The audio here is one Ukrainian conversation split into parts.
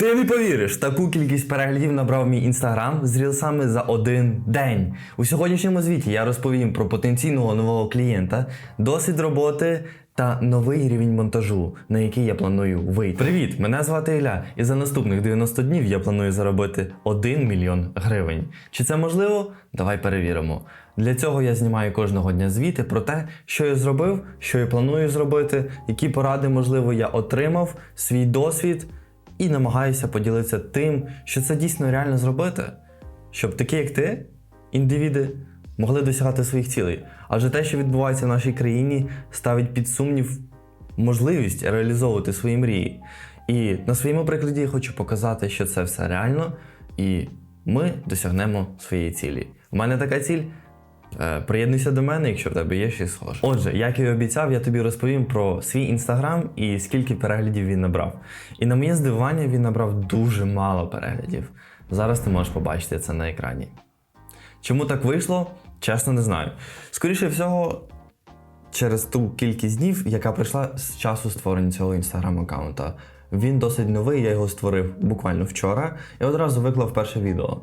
Ти не повіриш, таку кількість переглядів набрав мій інстаграм з рілсами за один день. У сьогоднішньому звіті я розповім про потенційного нового клієнта, досвід роботи та новий рівень монтажу, на який я планую вийти. Привіт! Мене звати Ілля, і за наступних 90 днів я планую заробити 1 мільйон гривень. Чи це можливо? Давай перевіримо. Для цього я знімаю кожного дня звіти про те, що я зробив, що я планую зробити, які поради, можливо, я отримав, свій досвід і намагаюся поділитися тим, що це дійсно реально зробити, щоб такі, як ти, індивіди, могли досягати своїх цілей. Адже те, що відбувається в нашій країні, ставить під сумнів можливість реалізовувати свої мрії. І на своєму прикладі я хочу показати, що це все реально, і ми досягнемо своєї цілі. У мене така ціль. Е, Приєднуйся до мене, якщо в тебе є щось схоже. Отже, як і обіцяв, я тобі розповім про свій інстаграм і скільки переглядів він набрав. І на моє здивування він набрав дуже мало переглядів. Зараз ти можеш побачити це на екрані. Чому так вийшло? Чесно, не знаю. Скоріше всього, через ту кількість днів, яка прийшла з часу створення цього інстаграм-аккаунта. Він досить новий, я його створив буквально вчора і одразу виклав перше відео.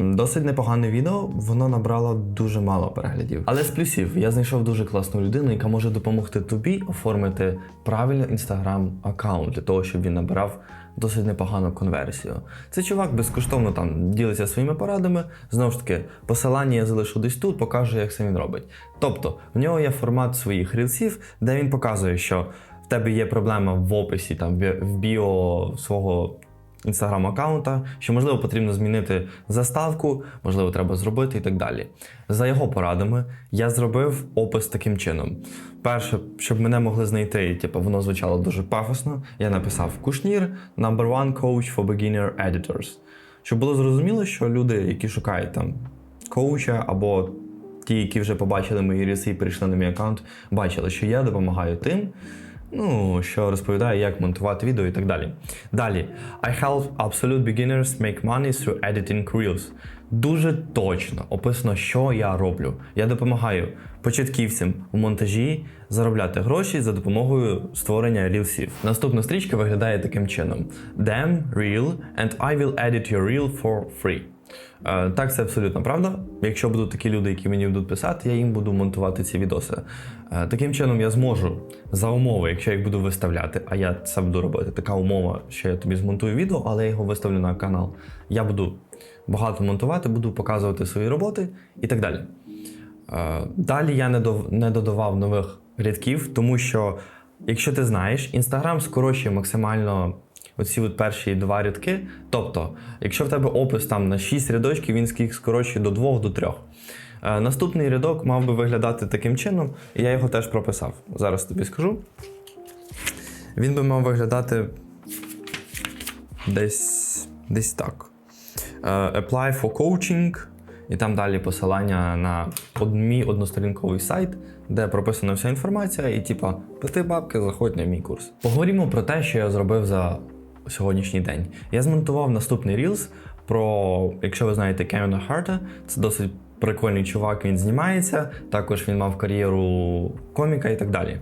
Досить непогане відео, воно набрало дуже мало переглядів. Але з плюсів я знайшов дуже класну людину, яка може допомогти тобі оформити правильно інстаграм аккаунт для того, щоб він набирав досить непогану конверсію. Це чувак безкоштовно там ділиться своїми порадами. Знову ж таки, посилання я залишу десь тут, покажу, як це він робить. Тобто, в нього є формат своїх рілсів, де він показує, що в тебе є проблема в описі, там в біо свого інстаграм-аккаунта, що можливо потрібно змінити заставку, можливо, треба зробити і так далі. За його порадами я зробив опис таким чином. Перше, щоб мене могли знайти, типу, воно звучало дуже пафосно. Я написав Кушнір, number one coach for beginner editors. Щоб було зрозуміло, що люди, які шукають там коуча або ті, які вже побачили мої ріси і прийшли на мій аккаунт, бачили, що я допомагаю тим, ну, що розповідає, як монтувати відео і так далі. Далі, I help absolute beginners make money through editing reels. Дуже точно описано, що я роблю. Я допомагаю початківцям у монтажі заробляти гроші за допомогою створення рілсів. Наступна стрічка виглядає таким чином: Damn reel and I will edit your reel for free. Е, Так, це абсолютно правда. Якщо будуть такі люди, які мені будуть писати, я їм буду монтувати ці відоси. Е, Таким чином я зможу за умови, якщо я їх буду виставляти, а я це буду робити. Така умова, що я тобі змонтую відео, але я його виставлю на канал. Я буду багато монтувати, буду показувати свої роботи і так далі. Е, Далі я не додавав нових рядків, тому що, якщо ти знаєш, Інстаграм скорочує максимально оці от перші два рядки. Тобто, якщо в тебе опис там на 6 рядочків, він їх скорочує до 2 до 3. Е, Наступний рядок мав би виглядати таким чином, і я його теж прописав. Зараз тобі скажу. Він би мав виглядати десь, десь так. Е, Apply for coaching, і там далі посилання на мій односторінковий сайт, де прописана вся інформація, і типа, плати бабки, заходь на мій курс. Поговоримо про те, що я зробив за сьогоднішній день. Я змонтував наступний рілз про, якщо ви знаєте, Кевіна Харта, це досить прикольний чувак, він знімається. Також він мав кар'єру коміка і так далі.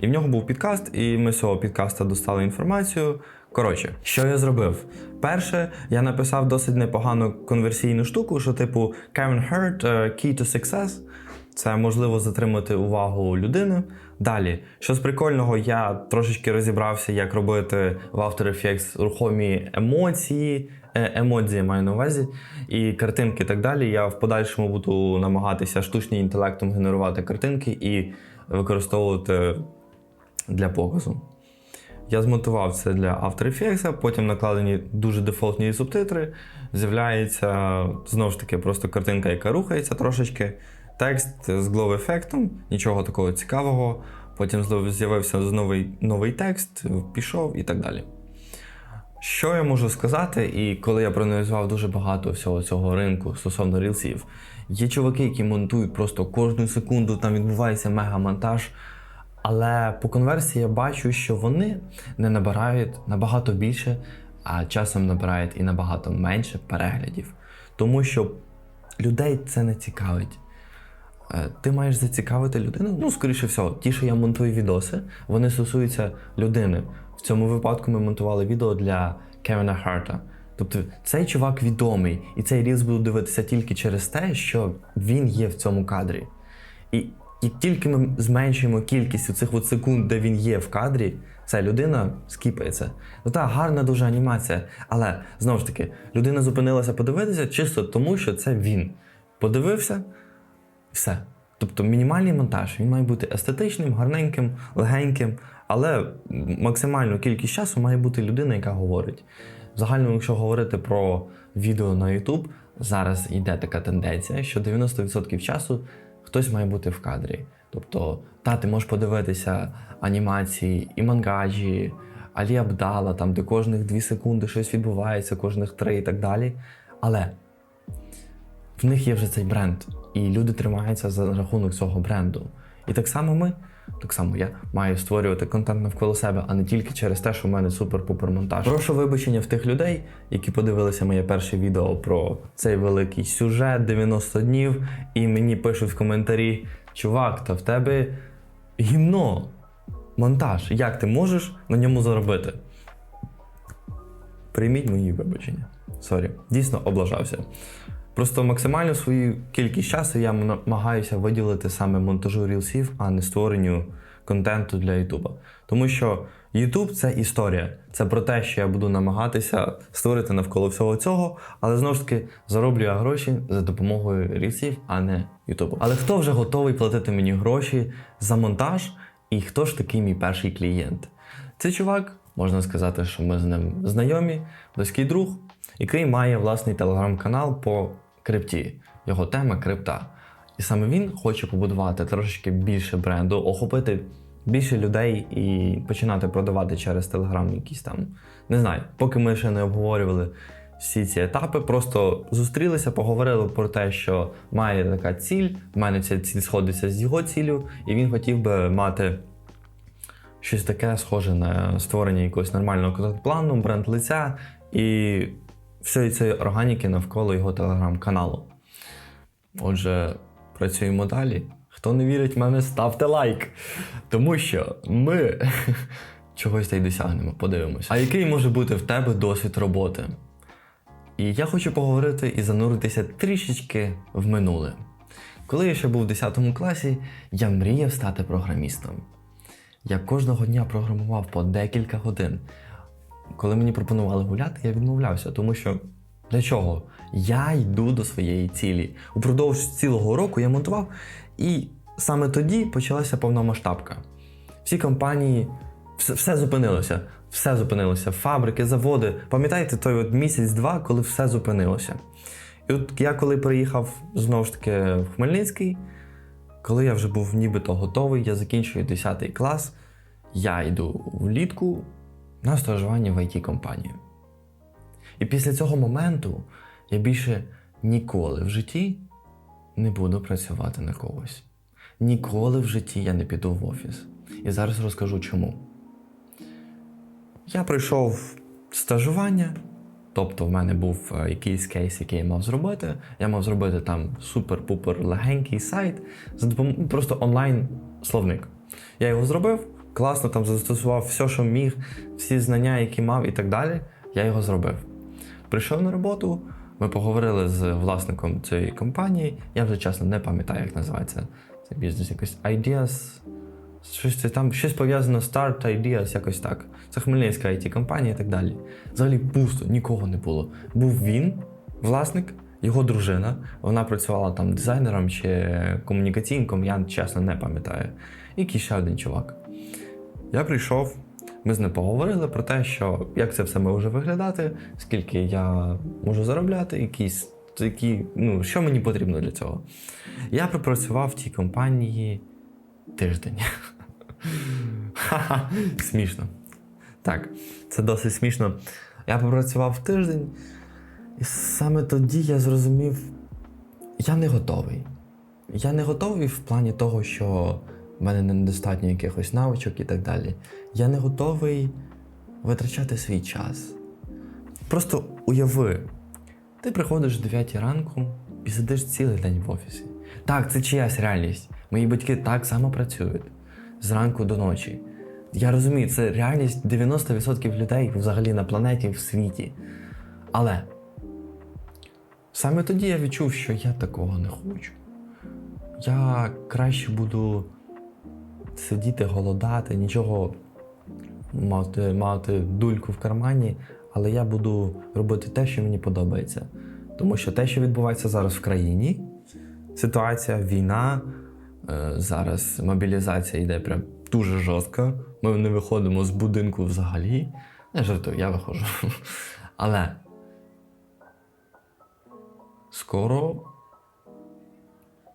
І в нього був підкаст, і ми з цього підкаста достали інформацію. Коротше, що я зробив? Перше, я написав досить непогану конверсійну штуку, що типу Kevin Hurt, е, Key to Success. Це можливо затримати увагу людини. Далі, що з прикольного, я трошечки розібрався, як робити в After Effects рухомі емоції, е, емодзії маю на увазі, і картинки і так далі. Я в подальшому буду намагатися штучним інтелектом генерувати картинки і використовувати для показу. Я змонтував це для After Effects, потім накладені дуже дефолтні субтитри. З'являється знову ж таки просто картинка, яка рухається трошечки. Текст з glow ефектом, нічого такого цікавого. Потім з'явився новий, новий текст, пішов і так далі. Що я можу сказати, і коли я проаналізував дуже багато всього цього ринку стосовно рілсів, є чуваки, які монтують просто кожну секунду, там відбувається мега-монтаж. Але по конверсії я бачу, що вони не набирають набагато більше, а часом набирають і набагато менше переглядів. Тому що людей це не цікавить. Е, Ти маєш зацікавити людину. Ну, скоріше всього, ті, що я монтую відоси, вони стосуються людини. В цьому випадку ми монтували відео для Кевіна Харта. Тобто цей чувак відомий, і цей рілз буду дивитися тільки через те, що він є в цьому кадрі. І як тільки ми зменшуємо кількість у цих от секунд, де він є в кадрі, ця людина скіпається. Ну так, гарна дуже анімація, але знову ж таки, людина зупинилася подивитися чисто тому, що це він. Подивився, все. Тобто мінімальний монтаж він має бути естетичним, гарненьким, легеньким, але максимальну кількість часу має бути людина, яка говорить. В загальному, якщо говорити про відео на YouTube, зараз йде така тенденція, що 90% часу хтось має бути в кадрі. Тобто, та, ти можеш подивитися анімації і мангажі, Алі Абдала, там, де кожних 2 секунди щось відбувається, кожних 3 і так далі. Але в них є вже цей бренд, і люди тримаються за рахунок цього бренду. І так само ми, так само я маю створювати контент навколо себе, а не тільки через те, що в мене супер-пупер монтаж. Прошу вибачення в тих людей, які подивилися моє перше відео про цей великий сюжет 90 днів, і мені пишуть в коментарі: чувак, та в тебе гімно, монтаж, як ти можеш на ньому заробити? Прийміть мої вибачення. Сорі, дійсно облажався. Просто максимальну свою кількість часу я намагаюся виділити саме монтажу рілсів, а не створенню контенту для Ютуба. Тому що Ютуб це історія. Це про те, що я буду намагатися створити навколо всього цього, але знову ж таки зароблю я гроші за допомогою рілсів, а не Ютубу. Але хто вже готовий платити мені гроші за монтаж? І хто ж такий мій перший клієнт? Цей чувак, можна сказати, що ми з ним знайомі, близький друг, який має власний телеграм-канал по крипті. Його тема крипта. І саме він хоче побудувати трошечки більше бренду, охопити більше людей і починати продавати через телеграм якісь там. Не знаю, поки ми ще не обговорювали всі ці етапи, просто зустрілися, поговорили про те, що має така ціль. в мене ця ціль сходиться з його ціллю, і він хотів би мати. Щось таке схоже на створення якогось нормального контент-плану, бренд лиця і всієї цієї органіки навколо його телеграм-каналу. Отже, працюємо далі. Хто не вірить в мене, ставте лайк. Тому що ми чогось та й досягнемо, подивимося. А який може бути в тебе досвід роботи? І я хочу поговорити і зануритися трішечки в минуле. Коли я ще був в 10 класі, я мріяв стати програмістом. Я кожного дня програмував по декілька годин. Коли мені пропонували гуляти, я відмовлявся, тому що для чого? Я йду до своєї цілі. Упродовж цілого року я монтував, і саме тоді почалася повномасштабка. Всі компанії, все, все зупинилося. Все зупинилося. Фабрики, заводи. Пам'ятаєте той от місяць-два, коли все зупинилося. І от я коли приїхав знову ж таки в Хмельницький, коли я вже був нібито готовий, я закінчую 10 клас, я йду влітку на стажування в it компанію І після цього моменту я більше ніколи в житті не буду працювати на когось. Ніколи в житті я не піду в офіс. І зараз розкажу чому. Я прийшов стажування, тобто в мене був е, якийсь кейс, який я мав зробити. Я мав зробити там супер-пупер легенький сайт просто онлайн-словник. Я його зробив, класно там застосував все, що міг, всі знання, які мав, і так далі. Я його зробив. Прийшов на роботу, ми поговорили з власником цієї компанії. Я вже чесно не пам'ятаю, як називається цей бізнес. Якось Ideas. Щось це там щось пов'язано з Start Ideas, якось так. Це Хмельницька it компанія і так далі. Взагалі пусто, нікого не було. Був він, власник, його дружина. Вона працювала там дизайнером чи комунікаційником, я чесно не пам'ятаю. І ще один чувак. Я прийшов, ми з ним поговорили про те, що як це все може виглядати, скільки я можу заробляти, якісь, які, ну, що мені потрібно для цього. Я пропрацював в тій компанії тиждень. Ха-ха, Смішно. Так, це досить смішно. Я попрацював тиждень, і саме тоді я зрозумів, я не готовий. Я не готовий в плані того, що в мене недостатньо якихось навичок і так далі. Я не готовий витрачати свій час. Просто уяви, ти приходиш о 9 ранку і сидиш цілий день в офісі. Так, це чиясь реальність. Мої батьки так само працюють зранку до ночі. Я розумію, це реальність 90% людей взагалі на планеті в світі. Але саме тоді я відчув, що я такого не хочу. Я краще буду сидіти, голодати, нічого мати, мати дульку в кармані, але я буду робити те, що мені подобається. Тому що те, що відбувається зараз в країні, ситуація, війна, е, зараз мобілізація йде прям дуже жорстко. Ми не виходимо з будинку взагалі. Не жартую, я виходжу. Але скоро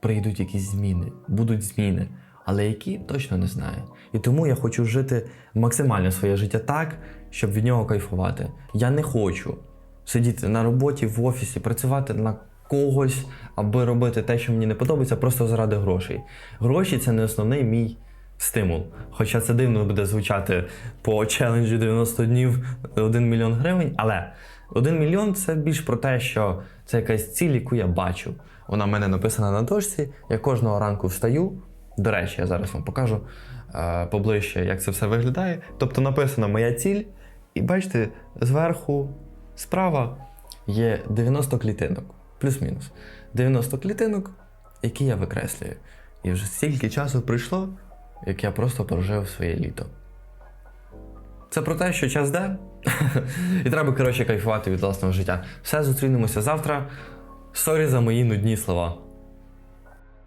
прийдуть якісь зміни, будуть зміни, але які точно не знаю. І тому я хочу жити максимально своє життя так, щоб від нього кайфувати. Я не хочу сидіти на роботі в офісі, працювати на когось, аби робити те, що мені не подобається, просто заради грошей. Гроші це не основний мій стимул. Хоча це дивно буде звучати по челенджу 90 днів 1 мільйон гривень, але 1 мільйон це більш про те, що це якась ціль, яку я бачу. Вона в мене написана на дошці. Я кожного ранку встаю. До речі, я зараз вам покажу е, поближче, як це все виглядає. Тобто написана моя ціль, і бачите, зверху справа є 90 клітинок, плюс-мінус. 90 клітинок, які я викреслюю. І вже стільки часу пройшло, як я просто прожив своє літо. Це про те, що час йде, і треба, коротше, кайфувати від власного життя. Все, зустрінемося завтра. Сорі за мої нудні слова.